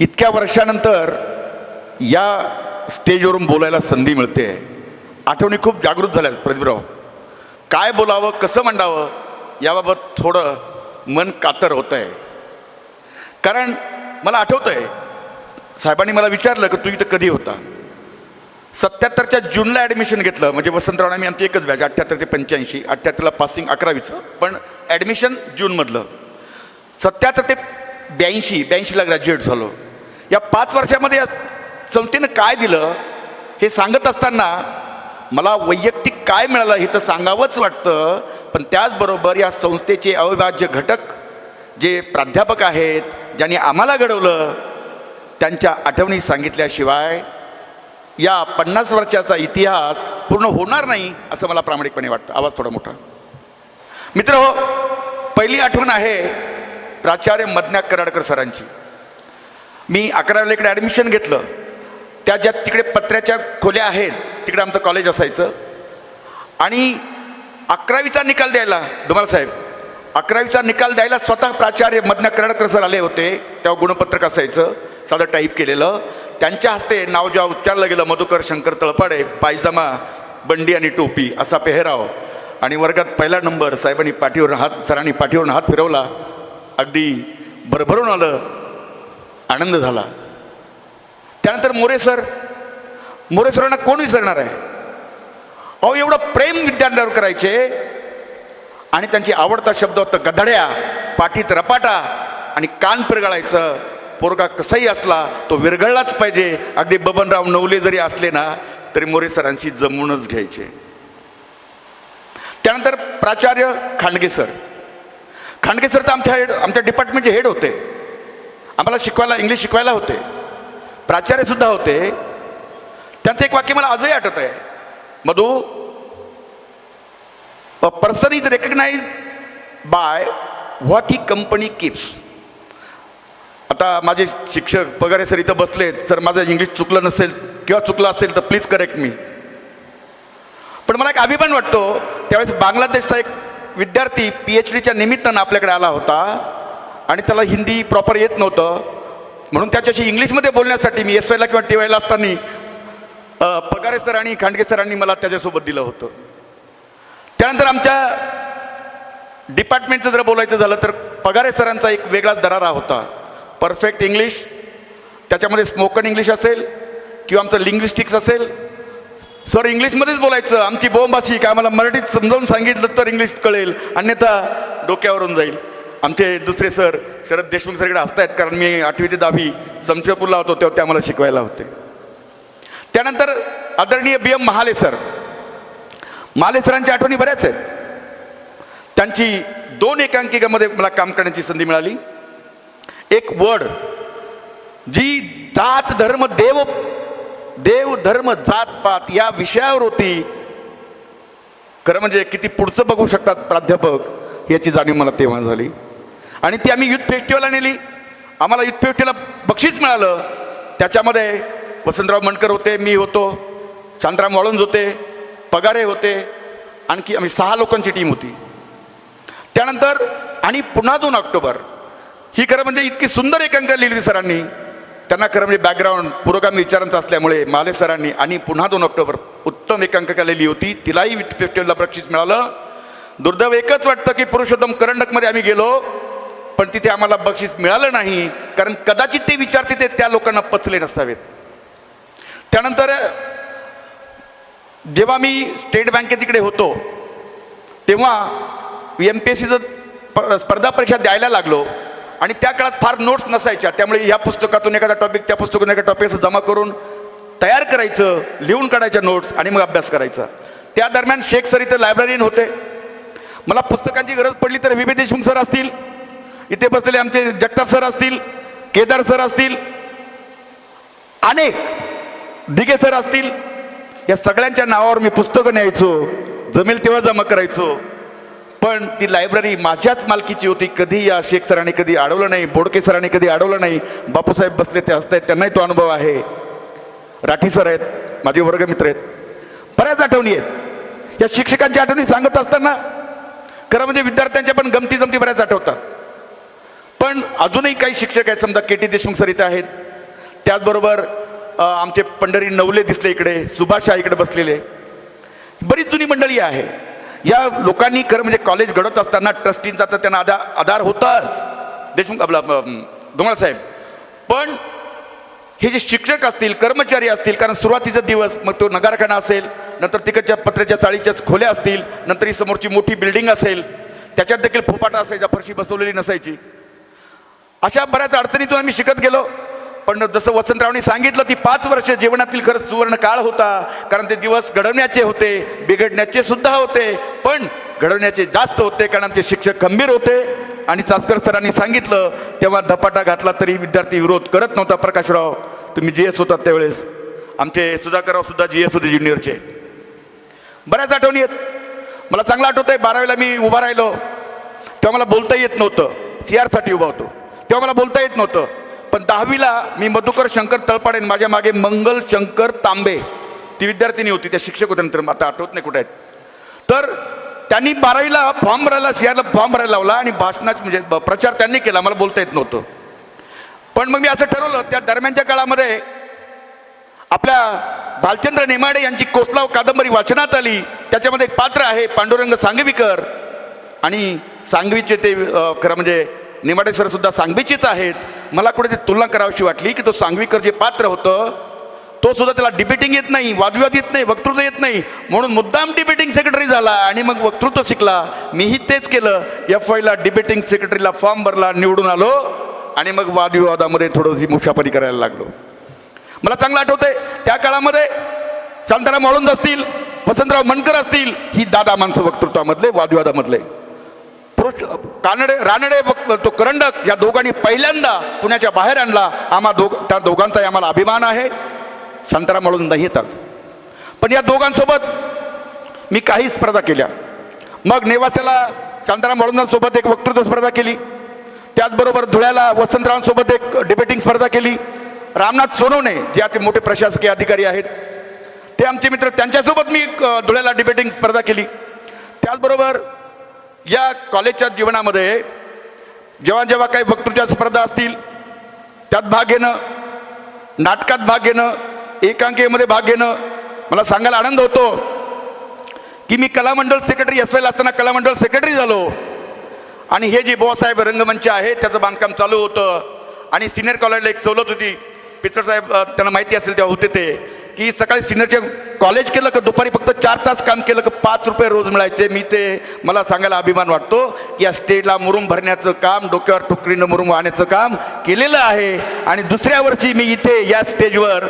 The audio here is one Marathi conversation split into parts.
इतक्या वर्षानंतर या स्टेजवरून बोलायला संधी मिळते. आठवणी खूप जागृत झाल्या आहेत काय बोलावं कसं मांडावं याबाबत थोडं मन कातर होतं आहे कारण मला आठवतं आहे साहेबांनी मला विचारलं की तू इथं कधी होता? सत्याहत्तरच्या जूनला ॲडमिशन घेतलं म्हणजे वसंतराव आम्ही आमची एकच बॅच अठ्ठ्याहत्तर ते पंच्याऐंशी अठ्ठ्याहत्तरला पासिंग अकरावीचं पण ॲडमिशन जूनमधलं. सत्याहत्तर ते ब्याऐंशी ब्याऐंशीला ग्रॅज्युएट झालो. या पाच वर्षामध्ये या संस्थेनं काय दिलं हे सांगत असताना मला वैयक्तिक काय मिळालं हे तर सांगावंच वाटतं पण त्याचबरोबर या संस्थेचे अविभाज्य घटक जे प्राध्यापक आहेत ज्यांनी आम्हाला घडवलं त्यांच्या आठवणी सांगितल्याशिवाय या पन्नास वर्षाचा इतिहास पूर्ण होणार नाही असं मला प्रामाणिकपणे वाटतं. आवाज थोडा मोठा. मित्र हो पहिली आठवण आहे प्राचार्य मदन्या कराडकर सरांची. मी अकरावीला इकडे ॲडमिशन घेतलं. त्या ज्या तिकडे पत्र्याच्या खोल्या आहेत तिकडे आमचं कॉलेज असायचं. आणि अकरावीचा निकाल द्यायला डुमाल साहेब अकरावीचा निकाल द्यायला स्वतः प्राचार्य मदन्या कराडकर सर आले होते तेव्हा गुणपत्रक असायचं साधं टाईप केलेलं. त्यांच्या हस्ते नाव जेव्हा उच्चारलं गेलं मधुकर शंकर तळपाडे पायजमा बंडी आणि टोपी असा पेहराव. आणि वर्गात पहिला नंबर साहेबांनी पाठीवर हात सरांनी पाठीवरून हात फिरवला. अगदी भरभरून आलं आनंद झाला. त्यानंतर मोरे सर मोरे सरांना कोण विसरणार आहे? अहो एवढं प्रेम विद्यार्थ्यांवर करायचे आणि त्यांची आवडता शब्द होता गधड्या पाठीत रपाटा आणि कान पिरगळायचं. पोरगा कसाही असला तो विरघळलाच पाहिजे. अगदी बबनराव नवले जरी असले ना तरी मोरे सरांशी जमूनच घ्यायचे. त्यानंतर प्राचार्य खांडगे सर. खांडगे सर तर आमच्या हेड आमच्या डिपार्टमेंटचे हेड होते. आम्हाला शिकवायला इंग्लिश शिकवायला होते. प्राचार्यसुद्धा होते. त्यांचं एक वाक्य मला आजही आठवत आहे. Madhu a person is recognised by what he company keeps आता माझे शिक्षक पगारे सर इथं बसलेत सर माझं इंग्लिश चुकलं नसेल किंवा चुकलं असेल तर प्लीज करेक्ट मी पण मला एक अभिमान वाटतो त्यावेळेस बांगलादेशचा एक विद्यार्थी पी एच डीच्या निमित्तानं आपल्याकडे आला होता आणि त्याला हिंदी प्रॉपर येत नव्हतं. म्हणून त्याच्याशी इंग्लिशमध्ये बोलण्यासाठी मी एस वायला किंवा टी वायला असताना पगारे सर आणि खांडगे सरांनी मला त्याच्यासोबत दिलं होतं. त्यानंतर आमच्या डिपार्टमेंटचं जर बोलायचं झालं तर पगारे सरांचा एक वेगळाच दरारा होता. परफेक्ट इंग्लिश त्याच्यामध्ये स्मोकन इंग्लिश असेल किंवा आमचं लिंग्विस्टिक्स असेल सर इंग्लिशमध्येच बोलायचं. आमची बोंबाशी काय आम्हाला मराठीत समजावून सांगितलं तर इंग्लिश कळेल. अन्यथा डोक्यावरून जाईल. आमचे दुसरे सर शरद देशमुख सरकडे असतायत कारण मी आठवी ते दहावी समशेपूरला होतो तेव्हा ते आम्हाला शिकवायला होते. त्यानंतर आदरणीय B M Mahale sir. Mahale सरांच्या आठवणी बऱ्याच आहेत. त्यांची दोन एकांकिकामध्ये मला काम करण्याची संधी मिळाली. एक वड जी जात धर्म देव देव धर्म जात पात या विषयावर होती खरं म्हणजे किती पुढचं बघू शकतात प्राध्यापक याची जाणीव मला तेव्हा झाली. आणि ती आम्ही युथ फेस्टिवलला नेली. आम्हाला युथ फेस्टिवलला बक्षीस मिळालं. त्याच्यामध्ये वसंतराव मणकर होते मी होतो शांतराम वाळुंज होते पगारे होते आणखी आम्ही सहा लोकांची टीम होती. त्यानंतर आणि पुन्हा दोन ऑक्टोबर. ही खरं म्हणजे इतकी सुंदर एकांक लिहिली सरांनी. त्यांना खरं म्हणजे बॅकग्राऊंड पुरोगामी विचारांचा असल्यामुळे माले सरांनी आणि पुन्हा दोन ऑक्टोबर उत्तम एकांकिका लिहिली होती. तिलाही फेस्टिवलला बक्षीस मिळालं. दुर्दैव एकच वाटतं की पुरुषोत्तम करंडकमध्ये आम्ही गेलो पण तिथे आम्हाला बक्षीस मिळालं नाही कारण कदाचित ते विचार तिथे त्या लोकांना पचले नसावेत. त्यानंतर जेव्हा मी स्टेट बँकेत तिकडे होतो तेव्हा एम पी एस सीचं स्पर्धा परीक्षा द्यायला लागलो. आणि त्या काळात फार नोट्स नसायच्या. त्यामुळे ह्या पुस्तकातून एखादा टॉपिक त्या पुस्तकातून एखादा टॉपिक असं जमा करून तयार करायचं लिहून काढायच्या नोट्स आणि मग अभ्यास करायचा. त्या दरम्यान शेख सर इथं लायब्ररीन होते. मला पुस्तकांची गरज पडली तर विवे देशमुख सर असतील. इथे बसलेले आमचे जगताप सर असतील केदार सर असतील अनेक दिगे सर असतील. या सगळ्यांच्या नावावर मी पुस्तकं न्यायचो. जमेल तेव्हा जमा करायचो. पण ती लायब्ररी माझ्याच मालकीची होती. कधी या शेख सरांनी कधी अडवलं नाही बोडके सरांनी कधी अडवलं नाही. बापूसाहेब बसले ते असतायत त्यांनाही तो अनुभव आहे. राठी सर आहेत माझे वर्गमित्र आहेत. बऱ्याच आठवणी आहेत. या शिक्षकांच्या आठवणी सांगत असताना खरं म्हणजे विद्यार्थ्यांच्या पण गमती जमती बऱ्याच आठवतात. पण अजूनही काही शिक्षक आहेत समजा के टी देशमुख सर इथे आहेत. त्याचबरोबर आमचे पंढरी नवले दिसले इकडे सुभाष इकडे बसलेले. बरीच जुनी मंडळी आहे. या लोकांनी खरं म्हणजे कॉलेज घडत असताना ट्रस्टींचा तर त्यांना आधार आधार होताच. देशमुख आपला धुमाळ साहेब. पण हे जे शिक्षक असतील कर्मचारी असतील कारण सुरुवातीचा दिवस मग तो नगारखाना असेल नंतर तिकडच्या पत्र्याच्या चाळीच्याच खोल्या असतील नंतर ही समोरची मोठी बिल्डिंग असेल त्याच्यात देखील फुपाटा असायचा फरशी बसवलेली नसायची. अशा बऱ्याच अडचणीतून आम्ही शिकत गेलो. पण जसं वसंतरावनी सांगितलं ती पाच वर्ष जीवनातील खरंच सुवर्ण काळ होता कारण ते दिवस घडवण्याचे होते बिघडण्याचे सुद्धा होते पण घडवण्याचे जास्त होते कारण आमचे शिक्षक खंबीर होते. आणि चास्कर सरांनी सांगितलं तेव्हा धपाटा घातला तरी विद्यार्थी विरोध करत नव्हता प्रकाशराव. तुम्ही जी एस होतात त्यावेळेस. आमचे सुधाकरराव सुद्धा जी एस होते ज्युनियरचे. बऱ्याच आठवणी आहेत मला चांगलं आठवत आहे बारावीला मी उभा राहिलो. तेव्हा मला बोलता येत नव्हतं. सी आरसाठी उभा होतो. तेव्हा मला बोलता येत नव्हतं. पण दहावीला मी मधुकर शंकर तळपाडे माझ्या मागे मंगल शंकर तांबे ती विद्यार्थिनी होती त्या शिक्षक होत्या नंतर आता आठवत नाही कुठे आहेत. तर त्यांनी बारावीला फॉर्म भरायला सी फॉर्म भरायला लावला आणि भाषणात म्हणजे ब- प्रचार त्यांनी केला मला बोलता येत नव्हतं. पण मग मी असं ठरवलं त्या दरम्यानच्या काळामध्ये आपल्या भालचंद्र नेमाडे यांची कोसलाव कादंबरी वाचनात आली. त्याच्यामध्ये एक पात्र आहे पांडुरंग सांगवीकर. आणि सांगवीचे ते खरं म्हणजे निमाडे सर सुद्धा सांगवीचेच आहेत. मला कुठे ती तुलना करावीशी वाटली की तो सांगवीकर जे पात्र होतं तो सुद्धा त्याला डिबेटिंग येत नाही वादविवाद येत नाही वक्तृत्व येत नाही. म्हणून मुद्दाम डिबेटिंग सेक्रेटरी झाला आणि मग वक्तृत्व शिकला. मीही तेच केलं. एफ वायला डिबेटिंग सेक्रेटरीला फॉर्म भरला निवडून आलो आणि मग वादविवादामध्ये थोडंशी मुशाफरी करायला लागलो. मला चांगलं आठवतंय त्या काळामध्ये शांताराम वाळुंद असतील वसंतराव मनकर असतील ही दादा माणसं वक्तृत्वामधले वादविवादामधले. पुरुष कानडे रानडे तो करंडक या दोघांनी पहिल्यांदा पुण्याच्या बाहेर आणला. आम्हा दोघ त्या दोघांचाही आम्हाला अभिमान आहे. संतरा म्हणून नाही येतच पण या दोघांसोबत मी काही स्पर्धा केल्या. मग नेवास्याला शांताराम वाळुंजांसोबत एक वक्तृत्व स्पर्धा केली. त्याचबरोबर धुळ्याला वसंतरावांसोबत एक डिबेटिंग स्पर्धा केली. रामनाथ सोनवणे जे आता मोठे प्रशासकीय अधिकारी आहेत ते आमचे मित्र. त्यांच्यासोबत मी धुळ्याला डिबेटिंग स्पर्धा केली. त्याचबरोबर या कॉलेजच्या जीवनामध्ये जेव्हा जेव्हा काही वक्तृत्व स्पर्धा असतील त्यात भाग घेणं नाटकात भाग घेणं एकांकेमध्ये भाग घेणं मला सांगायला आनंद होतो की मी कलामंडळ सेक्रेटरी एस असताना कलामंडळ सेक्रेटरी झालो. आणि हे जे बुवासाहेब रंगमंच आहे त्याचं बांधकाम चालू होतं. आणि सिनियर कॉलेजला एक सवलत होती. पिचर साहेब त्यांना माहिती असेल तेव्हा होते ते. की सकाळी सिनियरचे कॉलेज केलं का दुपारी फक्त चार तास काम केलं का पाच रुपये रोज मिळायचे. मी ते मला सांगायला अभिमान वाटतो. या स्टेजला मुरुम भरण्याचं काम डोक्यावर टोकरीनं मुरुम वाहण्याचं काम केलेलं आहे. आणि दुसऱ्या वर्षी मी इथे या स्टेजवर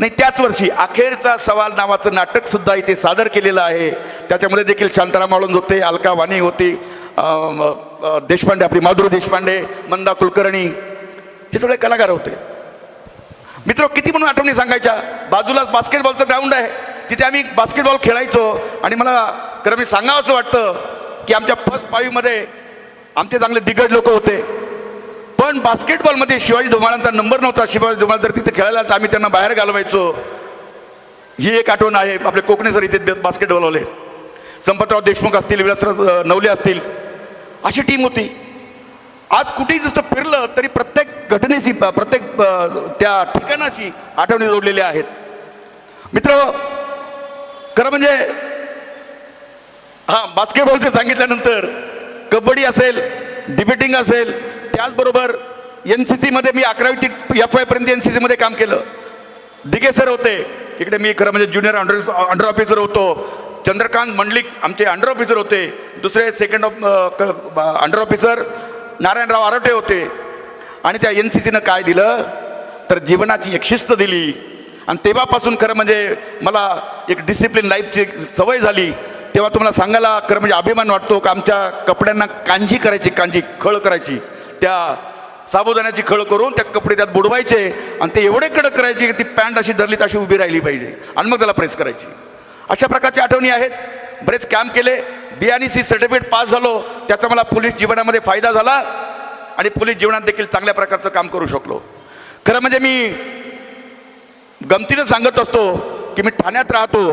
नाही त्याच वर्षी अखेरचा सवाल नावाचं नाटक सुद्धा इथे सादर केलेलं आहे. त्याच्यामध्ये देखील शांताराम वाळुंज होते अलका वाणी होती देशपांडे आपली माधुरी देशपांडे मंदा कुलकर्णी हे सगळे कलाकार होते. मित्र किती म्हणून आठवणी सांगायच्या? बाजूलाच बास्केटबॉलचं ग्राउंड आहे. तिथे आम्ही बास्केटबॉल खेळायचो. आणि मला खरं मी सांगावं असं वाटतं की आमच्या फर्स्ट फाईव्हमध्ये आमचे चांगले दिग्गज लोक होते. पण बास्केटबॉलमध्ये शिवाजी धुमाळांचा नंबर नव्हता. शिवाजी धुमाळ जर तिथे खेळायला तर आम्ही त्यांना बाहेर घालवायचो. ही एक आठवण आहे. आपले कोकणे सर इथे बास्केटबॉलवाले संपतराव देशमुख असतील विलासराव नवले असतील. अशी टीम होती. आज कुठेही जसं फिरलं तरी प्रत्येक घटनेशी प्रत्येक त्या ठिकाणाशी आठवणी जोडलेल्या आहेत. मित्र खरं म्हणजे हां बास्केटबॉलचं सांगितल्यानंतर कबड्डी असेल डिबेटिंग असेल त्याचबरोबर एन सी सीमध्ये मी अकरावी ते एफ वायपर्यंत एन सी सीमध्ये काम केलं. दिगे सर होते. इकडे मी खरं म्हणजे ज्युनियर अंडर अंडर ऑफिसर होतो. चंद्रकांत मंडलिक आमचे अंडर ऑफिसर होते. दुसरे second of under officer Narayanrao Arote होते. आणि त्या एन सी सीनं काय दिलं? तर जीवनाची एक शिस्त दिली. आणि तेव्हापासून खरं म्हणजे मला एक डिसिप्लिन लाईफची एक सवय झाली. तेव्हा तुम्हाला सांगायला खरं म्हणजे अभिमान वाटतो का आमच्या कपड्यांना कांजी करायची कांजी खळ करायची. त्या साबुदाण्याची खळ करून त्या कपडे त्यात बुडवायचे आणि ते एवढे कडक करायचे की ती पॅन्ट अशी धरली तर अशी उभी राहिली पाहिजे. आणि मग त्याला प्रेस करायची. अशा प्रकारच्या आठवणी आहेत. बरेच काम केले. बी आणि सी सर्टिफिकेट पास झालो. त्याचा मला पोलीस जीवनामध्ये फायदा झाला आणि पोलीस जीवनात देखील चांगल्या प्रकारचं काम करू शकलो. खरं म्हणजे मी गमतीनं सांगत असतो की मी ठाण्यात राहतो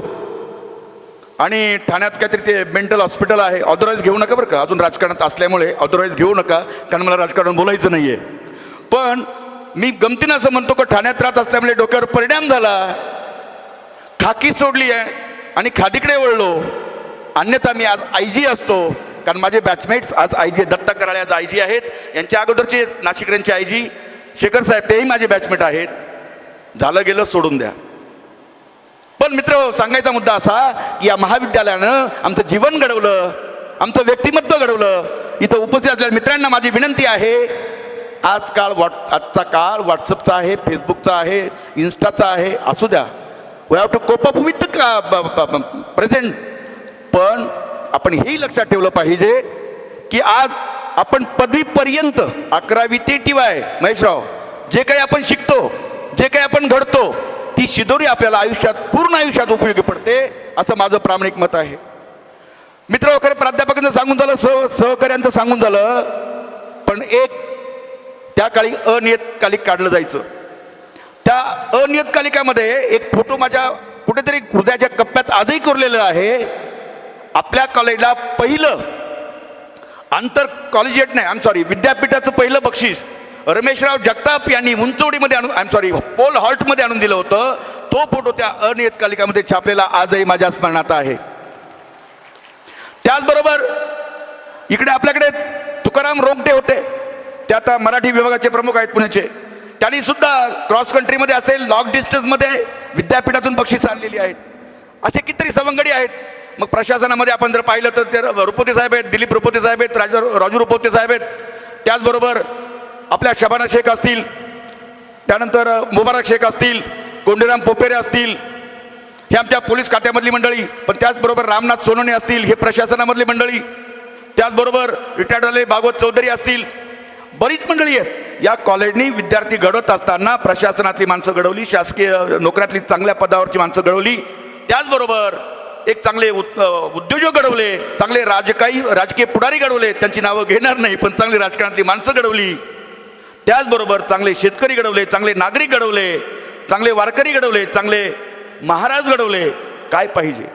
आणि ठाण्यात काहीतरी ते मेंटल हॉस्पिटल आहे. ऑथोराईज घेऊ नका बरं का. अजून राजकारणात असल्यामुळे ऑथोराईज घेऊ नका. कारण मला राजकारण बोलायचं नाही आहे पण मी गमतीनं असं म्हणतो का ठाण्यात राहत असल्यामुळे डोक्यावर परिणाम झाला. खाकी सोडली आहे आणि खादीकडे वळलो. अन्यथा मी आज आय जी असतो कारण माझे बॅचमेट्स आज आय जी दत्ता कराळे आज आय जी आहेत. यांच्या अगोदरचे नाशिकऱ्यांचे आय जी शेखर साहेब तेही माझे बॅचमेट आहेत. झालं गेलं सोडून द्या. पण मित्र सांगायचा मुद्दा असा की या महाविद्यालयानं आमचं जीवन घडवलं आमचं व्यक्तिमत्व घडवलं. इथं उपस्थित असलेल्या मित्रांना माझी विनंती आहे आजकाल व्हॉट आजचा काळ व्हॉट्सअपचा आहे फेसबुकचा आहे इन्स्टाचा आहे असू द्या. We have to cope up with present पण आपण हेही लक्षात ठेवलं पाहिजे की आज आपण पदवीपर्यंत अकरावी ते टी वाय महेशराव जे काही आपण शिकतो जे काही आपण घडतो ती शिदोरी आपल्याला आयुष्यात पूर्ण आयुष्यात उपयोगी पडते असं माझं प्रामाणिक मत आहे. मित्र वगैरे प्राध्यापकांचं सांगून झालं सह सहकार्यांचं सांगून झालं पण एक त्या काळी अनियतकालिक काढलं जायचं. त्या अनियतकालिकामध्ये एक फोटो माझ्या कुठेतरी हृदयाच्या कप्प्यात आजही कोरलेलं आहे. आपल्या कॉलेजला पहिलं आंतर कॉलेजिएट नाही. आय एम सॉरी विद्यापीठाचं पहिलं बक्षीस रमेशराव जगताप यांनी उंचवडीमध्ये आणून आय एम सॉरी पोल हॉल्टमध्ये आणून दिलं होतं. तो फोटो त्या अनियतकालिकामध्ये छापलेला आजही माझ्या स्मरणात आहे. त्याचबरोबर इकडे आपल्याकडे तुकाराम रोंगटे होते. ते आता मराठी विभागाचे प्रमुख आहेत पुण्याचे. त्यांनी सुद्धा क्रॉस कंट्रीमध्ये असेल लॉंग डिस्टन्समध्ये विद्यापीठातून बक्षीस आणलेली आहेत. असे कितीतरी सवंगडी आहेत. मग प्रशासनामध्ये आपण जर पाहिलं तर ते रुपोते साहेब आहेत दिलीप रुपोते साहेब आहेत राजा राजू रुपोते साहेब आहेत. त्याचबरोबर आपल्या शबाना शेख असतील त्यानंतर मुबारक शेख असतील कोंडीराम पोपेरे असतील हे आमच्या पोलीस खात्यामधली मंडळी पण त्याचबरोबर रामनाथ सोनोने असतील हे प्रशासनामधली मंडळी त्याचबरोबर रिटायर्ड झालेले भागवत चौधरी असतील बरीच मंडळी आहेत. या कॉलेजनी विद्यार्थी घडवत असताना प्रशासनातली माणसं घडवली शासकीय नोकऱ्यातली चांगल्या पदावरची माणसं घडवली. त्याचबरोबर एक चांगले उद्योजक घडवले चांगले राजकाही राजकीय पुढारी घडवले त्यांची नावं घेणार नाही पण चांगली राजकारणातली माणसं घडवली. त्याचबरोबर चांगले शेतकरी घडवले चांगले नागरिक घडवले चांगले वारकरी घडवले चांगले महाराज घडवले. काय पाहिजे?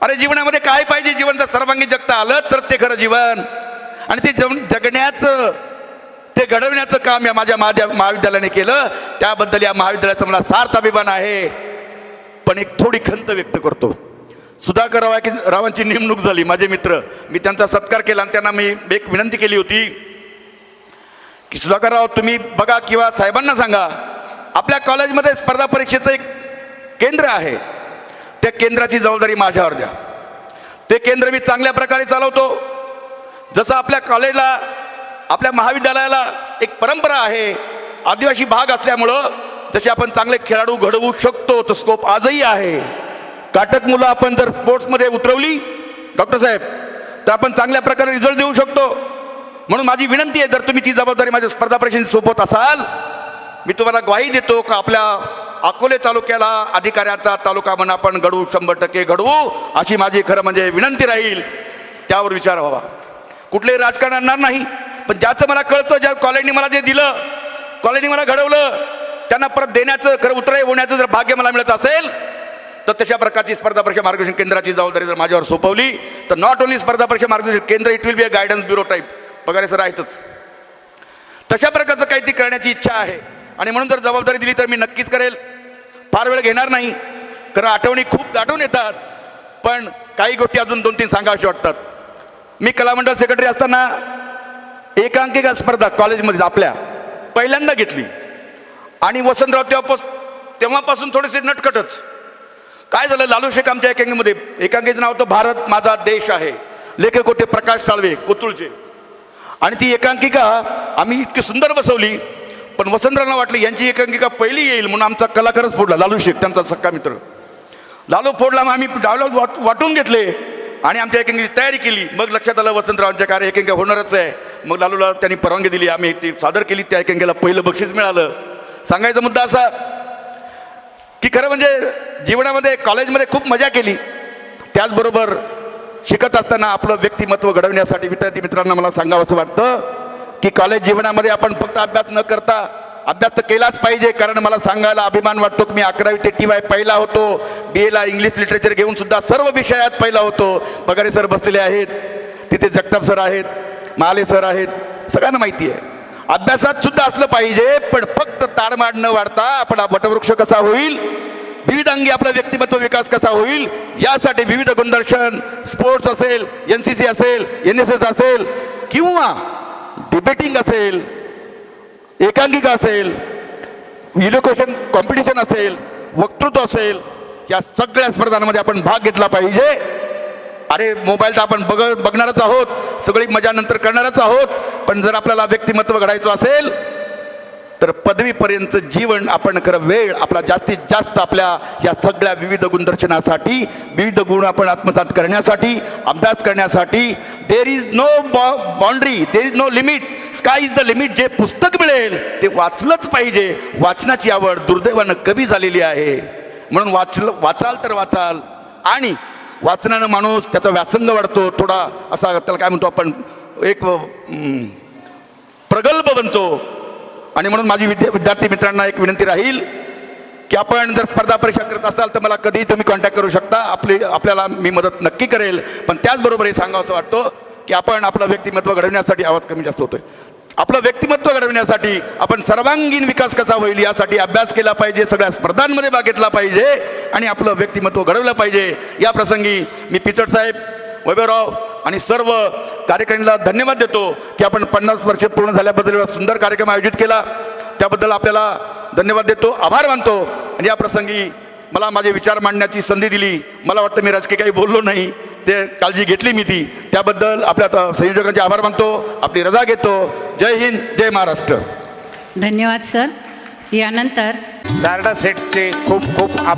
अरे जीवनामध्ये काय पाहिजे? जीवनचं सर्वांगी जगता आलं तर ते खरं जीवन. आणि ते जग जगण्याचं ते घडवण्याचं काम या माझ्या महाद्या महाविद्यालयाने केलं. त्याबद्दल या महाविद्यालयाचा मला सार्थ अभिमान आहे. पण एक थोडी खंत व्यक्त करतो. सुधाकर राव रावांची नेमणूक झाली माझे मित्र. मी त्यांचा सत्कार केला आणि त्यांना मी एक विनंती केली होती की सुधाकर राव तुम्ही बघा किंवा साहेबांना सांगा आपल्या कॉलेजमध्ये स्पर्धा परीक्षेचं एक केंद्र आहे. त्या केंद्राची जबाबदारी माझ्यावर द्या. ते केंद्र मी चांगल्या प्रकारे चालवतो. जसं आपल्या कॉलेजला आपल्या महाविद्यालयाला एक परंपरा आहे आदिवासी भाग असल्यामुळं जसे आपण चांगले खेळाडू घडवू शकतो तो स्कोप आजही आहे. काटक मुलं आपण जर स्पोर्ट्समध्ये उतरवली डॉक्टर साहेब तर आपण चांगल्या प्रकारे रिझल्ट देऊ शकतो. म्हणून माझी विनंती आहे जर तुम्ही ती जबाबदारी माझ्या स्पर्धा परीक्षेची सोबत असाल मी तुम्हाला ग्वाही देतो का आपल्या अकोले तालुक्याला अधिकाऱ्याचा तालुका म्हणून आपण घडवू शंभर टक्के घडवू अशी माझी खरं म्हणजे विनंती राहील. त्यावर विचार व्हावा. कुठलेही राजकारण आणणार नाही पण ज्याचं मला कळतं ज्या कॉलेजने मला जे दिलं कॉलेजने मला घडवलं त्यांना परत देण्याचं खरं उतराई होण्याचं जर भाग्य मला मिळत असेल तर तशा प्रकारची स्पर्धा परीक्षा मार्गदर्शन केंद्राची जबाबदारी जर माझ्यावर सोपवली तर नॉट ओन्ली स्पर्धा परीक्षा मार्गदर्शन केंद्र it will be a guidance bureau type Pagare sir आहेतच. तशा प्रकारचं काही ती करण्याची इच्छा आहे. आणि म्हणून जर जबाबदारी दिली तर मी नक्कीच करेल. फार वेळ घेणार नाही कारण आठवणी खूप आठवून येतात. पण काही गोष्टी अजून दोन तीन सांगाव्याशी वाटतात. मी कलामंडळ सेक्रेटरी असताना एकांकिका स्पर्धा कॉलेजमध्ये आपल्या पहिल्यांदा घेतली. आणि वसंतराव तेव्हापासून तेव्हापासून थोडेसे नटकटच. काय झालं? लालू शेख आमच्या एकांगीमध्ये. एकांगीचं नाव होतं भारत माझा देश आहे. लेखक होते प्रकाश साळवे कोतुळचे. आणि ती एकांकिका आम्ही इतकी सुंदर बसवली पण वसंतरावना वाटली यांची एकांकिका पहिली येईल म्हणून आमचा कलाकारच फोडला. लालू शेख त्यांचा सक्का मित्र. लालू फोडला मग आम्ही डायलॉग वाट वाटून घेतले. आणि आमच्या एकांकीची तयारी केली. मग लक्षात आलं वसंतरावांच्या कार्य एकांकिका होणारच आहे. मग लालूला त्यांनी परवानगी दिली. आम्ही ती सादर केली. त्या एकांकीला पहिलं बक्षीस मिळालं. सांगायचा मुद्दा असा की खरं म्हणजे जीवनामध्ये कॉलेजमध्ये खूप मजा केली. त्याचबरोबर शिकत असताना आपलं व्यक्तिमत्व घडवण्यासाठी विद्यार्थी मित्रांना मला सांगावं असं वाटतं की कॉलेज जीवनामध्ये आपण फक्त अभ्यास न करता अभ्यास तर केलाच पाहिजे कारण मला सांगायला अभिमान वाटतो की मी अकरावी ते टी वाय पहिला होतो बी एला इंग्लिश लिटरेचर घेऊन सुद्धा सर्व विषयात पहिला होतो. बगारे सर बसलेले आहेत तिथे जगताप सर आहेत महाले सर आहेत सगळ्यांना माहिती आहे. अभ्यासात सुद्धा असलं पाहिजे पण फक्त ताडमाड न वाढता आपला वटवृक्ष कसा होईल विविध अंगी आपला व्यक्तिमत्व विकास कसा होईल यासाठी विविध गुणदर्शन स्पोर्ट्स असेल एन सी सी असेल एन एस एस असेल किंवा डिबेटिंग असेल एकांकिका असेल इलोकेशन कॉम्पिटिशन असेल वक्तृत्व असेल या सगळ्या स्पर्धांमध्ये आपण भाग घेतला पाहिजे. अरे मोबाईल तर आपण बघ बघणारच आहोत सगळी मजा नंतर करणारच आहोत पण जर आपल्याला व्यक्तिमत्व घडायचं असेल तर पदवीपर्यंत जीवन आपण खरं वेळ. आपला जास्तीत जास्त आपल्या या सगळ्या विविध गुणदर्शनासाठी विविध गुण आपण आत्मसात करण्यासाठी अभ्यास करण्यासाठी there is no boundary there is no limit sky is the limit जे पुस्तक मिळेल ते वाचलंच पाहिजे. वाचनाची आवड दुर्दैवानं कमी झालेली आहे. म्हणून वाचलं वाचाल तर वाचाल. आणि वाचनानं माणूस त्याचा व्यासंग वाढतो. थोडा असा त्याला काय म्हणतो आपण एक प्रगल्भ बनतो. आणि म्हणून माझी विद्या विद्यार्थी मित्रांना एक विनंती राहील की आपण जर स्पर्धा परीक्षा करत असाल तर मला कधीही तुम्ही कॉन्टॅक्ट करू शकता. आपली आपल्याला मी मदत नक्की करेल. पण त्याचबरोबर हे सांगावं असं की आपण आपलं व्यक्तिमत्व घडवण्यासाठी आवाज कमी जास्त होतोय. आपलं व्यक्तिमत्व घडवण्यासाठी आपण सर्वांगीण विकास कसा होईल यासाठी अभ्यास केला पाहिजे सगळ्या स्पर्धांमध्ये भाग घेतला पाहिजे आणि आपलं व्यक्तिमत्व घडवलं पाहिजे. या प्रसंगी मी पिचड साहेब वैभवराव आणि सर्व कार्यक्रमाला धन्यवाद देतो की आपण पन्नास वर्ष पूर्ण झाल्याबद्दल एवढा सुंदर कार्यक्रम आयोजित केला. त्याबद्दल आपल्याला धन्यवाद देतो आभार मानतो. आणि या प्रसंगी मला माझे विचार मांडण्याची संधी दिली. मला वाटतं मी राजकीय काही बोललो नाही. ते काळजी घेतली मी ती. त्याबद्दल आपल्या आता संयोजकांचे आभार मानतो. आपली रजा घेतो. जय हिंद जय महाराष्ट्र. धन्यवाद सर. यानंतर शारदा सेटचे खूप खूप आभार.